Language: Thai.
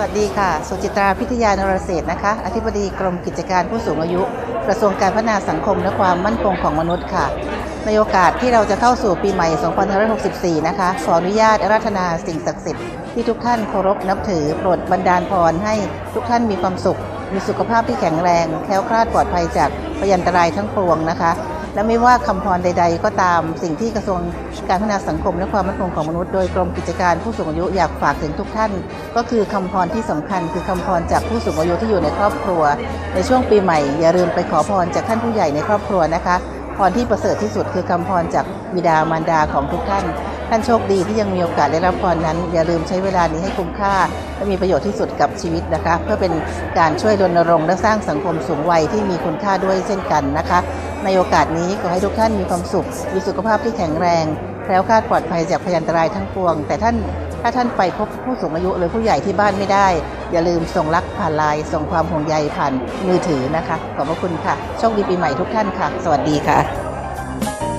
วัสดีค่ะ สุจิตราพิทยานรเศษนะคะ อธิบดีกรมกิจการผู้สูงอายุ กระทรวงการพัฒนาสังคมและความมั่นคงของมนุษย์ค่ะ ในโอกาสที่เราจะเข้าสู่ปีใหม่ 2564 นะคะ ขออนุญาตราธนาสิ่งศักดิ์สิทธิ์ที่ทุกท่านเคารพนับถือ โปรดบันดาลพรให้ทุกท่านมีความสุข มีสุขภาพที่แข็งแรง แคล้วคลาดปลอดภัยจากพยันตรายทั้งปวงนะคะ และไม่ว่าคำพรใด ๆ ก็ตามสิ่งที่กระทรวงการพัฒนาสังคมและความมั่นคงของมนุษย์โดยกรมกิจการผู้สูงอายุอยากฝากถึงทุกท่าน ก็คือคำพรที่สำคัญ คือคำพรจากผู้สูงอายุที่อยู่ในครอบครัว ในช่วงปีใหม่ อย่าลืมไปขอพรจากท่านผู้ใหญ่ในครอบครัวนะคะพรที่ประเสริฐที่สุดคือคำพรจากบิดามารดาของทุกท่าน ท่านโชคดีที่ยังมีโอกาสได้รับพรนั้น อย่าลืมใช้เวลานี้ให้คุ้มค่า และมีประโยชน์ที่สุดกับชีวิตนะคะ เพื่อเป็นการช่วยรณรงค์และสร้างสังคมสูงวัยที่มีคุณค่าด้วยเช่นกันนะคะ ในโอกาสนี้ขอให้ทุกท่านมีความสุข มีสุขภาพที่แข็งแรง แคล้วคลาดปลอดภัยจากพยันตรายทั้งปวง แต่ท่านถ้าท่านไปพบผู้สูงอายุหรือผู้ใหญ่ที่บ้านไม่ได้ อย่าลืมส่งรักผ่านไลน์ส่งความห่วงใยผ่านมือถือนะคะ ขอบพระคุณค่ะโชคดีปีใหม่ทุกท่านค่ะ สวัสดีค่ะ